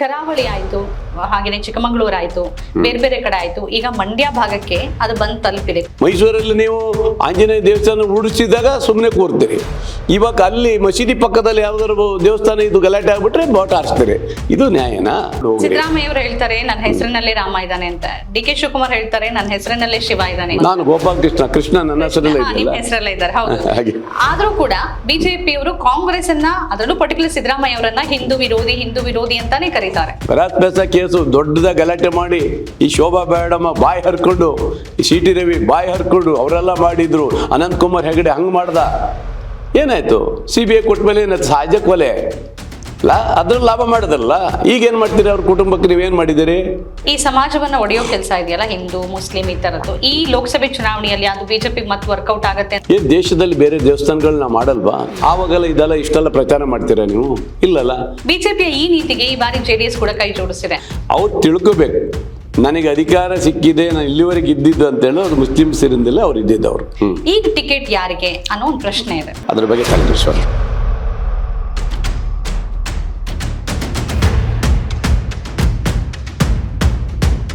ಕರಾವಳಿ ಆಯ್ತು ಹಾಗೇನೆ ಚಿಕ್ಕಮಗಳೂರು ಆಯ್ತು ಬೇರೆ ಬೇರೆ ಕಡೆ ಆಯ್ತು. ಈಗ ಮಂಡ್ಯ ಭಾಗಕ್ಕೆ ಅದು ಬಂದ್ ತಲುಪಿದೆ. ಮೈಸೂರಲ್ಲಿ ನೀವು ಆಂಜನೇಯ ದೇವಸ್ಥಾನ ಉಡಿಸಿದಾಗ ಸುಮ್ಮನೆ ಕೂರ್ತೀರಿ. ಇವಾಗ ಅಲ್ಲಿ ಮಸೀದಿ ಪಕ್ಕದಲ್ಲಿ ಯಾವ್ದಾದ್ರು ದೇವಸ್ಥಾನ ಇದು ಗಲಾಟೆ ಆಗ್ಬಿಟ್ರೆ ಬೋಟ್ ಹಾರಿಸ್ತಾರೆ. ಇದು ನ್ಯಾಯನಾ. ಸಿದ್ದರಾಮಯ್ಯ ಅವರು ಹೇಳ್ತಾರೆ ನನ್ನ ಹೆಸರಿನಲ್ಲೇ ರಾಮ ಇದ್ದಾನೆ ಅಂತ. ಡಿ ಕೆ ಶಿವಕುಮಾರ್ ಹೇಳ್ತಾರೆ ನನ್ನ ಹೆಸರಿನಲ್ಲೇ ಶಿವ ಇದ್ದಾನೆ ನಾನು ಗೋಪಾಲ್ ಕೃಷ್ಣ ಕೃಷ್ಣ ನನ್ನ ಹೆಸರಲ್ಲೇ ಹೆಸರಲ್ಲೇ ಇದ್ದಾರೆ ಹೌದು. ಆದ್ರೂ ಕೂಡ ಬಿಜೆಪಿ ಅವರು ಕಾಂಗ್ರೆಸ್ ಅನ್ನ ಅದರಲ್ಲೂ ಪರ್ಟಿಕ್ಯುಲರ್ ಸಿದ್ದರಾಮಯ್ಯ ಅವರನ್ನ ಹಿಂದೂ ವಿರೋಧಿ ಹಿಂದೂ ವಿರೋಧಿ ಅಂತಾನೆ ಕರೀತಾರೆ. ಪರಾತ್ಪೇಸ ಕೇಸು ದೊಡ್ಡದ ಗಲಾಟೆ ಮಾಡಿ ಈ ಶೋಭಾ ಬೇಡಮ್ಮ ಬಾಯಿ ಹರ್ಕೊಂಡು ಸಿ ಟಿ ರವಿ ಬಾಯಿ ಹರ್ಕೊಂಡು ಅವರೆಲ್ಲ ಮಾಡಿದ್ರು. ಅನಂತ್ ಕುಮಾರ್ ಹೆಗಡೆ ಹಂಗ್ ಮಾಡ್ದ? ಏನಾಯ್ತು? ಸಿ ಬಿ ಐ ಕೊಟ್ಟ ಮೇಲೆ ಏನಾಯ್ತು? ಸಹಜ ಕೊಲೆ ಲಾ ಅದ್ರಲ್ಲಿ ಲಾಭ ಮಾಡಿದ್ರಲ್ಲ? ಈಗ ಏನ್ ಮಾಡ್ತೀರಿ ಅವ್ರ ಕುಟುಂಬಕ್ಕೆ ನೀವೇನ್ ಮಾಡಿದಿರಿ ಈ ಸಮಾಜವನ್ನ ಒಡೆಯೋ ಕೆಲಸ ಇದೆಯಲ್ಲ ಹಿಂದೂ ಮುಸ್ಲಿಂ ಈ ತರದ್ದು. ಈ ಲೋಕಸಭೆ ಚುನಾವಣೆಯಲ್ಲಿ ಅದು ಬಿಜೆಪಿ ಮತ್ತೆ ವರ್ಕೌಟ್ ಆಗುತ್ತೆ ಏ ಏನ್ ದೇಶದಲ್ಲಿ ಬೇರೆ ದೇವಸ್ಥಾನಗಳನ್ನ ಮಾಡಲ್ವಾ? ಆವಾಗೆಲ್ಲ ಇದೆಲ್ಲ ಇಷ್ಟೆಲ್ಲ ಪ್ರಚಾರ ಮಾಡ್ತೀರಾ ನೀವು? ಇಲ್ಲಲ್ಲ? ಬಿಜೆಪಿಯ ಈ ನೀತಿಗೆ ಈ ಬಾರಿ ಜೆಡಿಎಸ್ ಕೂಡ ಕೈ ಜೋಡಿಸಿದೆ. ಅವ್ರು ತಿಳ್ಕೋಬೇಕು. ನನಗೆ ಅಧಿಕಾರ ಸಿಕ್ಕಿದೆ ನಾನು ಇಲ್ಲಿವರೆಗೆ ಇದ್ದಿದ್ದು ಅಂತ ಹೇಳಿ ಅದು ಮುಸ್ಲಿಮ್ಸ್ ಇರಿಂದಲೇ ಅವ್ರು ಇದ್ದಿದ್ದವ್ರು. ಈಗ ಟಿಕೆಟ್ ಯಾರಿಗೆ ಅನ್ನೋ ಒಂದು ಪ್ರಶ್ನೆ ಇದೆ. ಅದ್ರ ಬಗ್ಗೆ ಕಲ್ಪಿಸೋಣ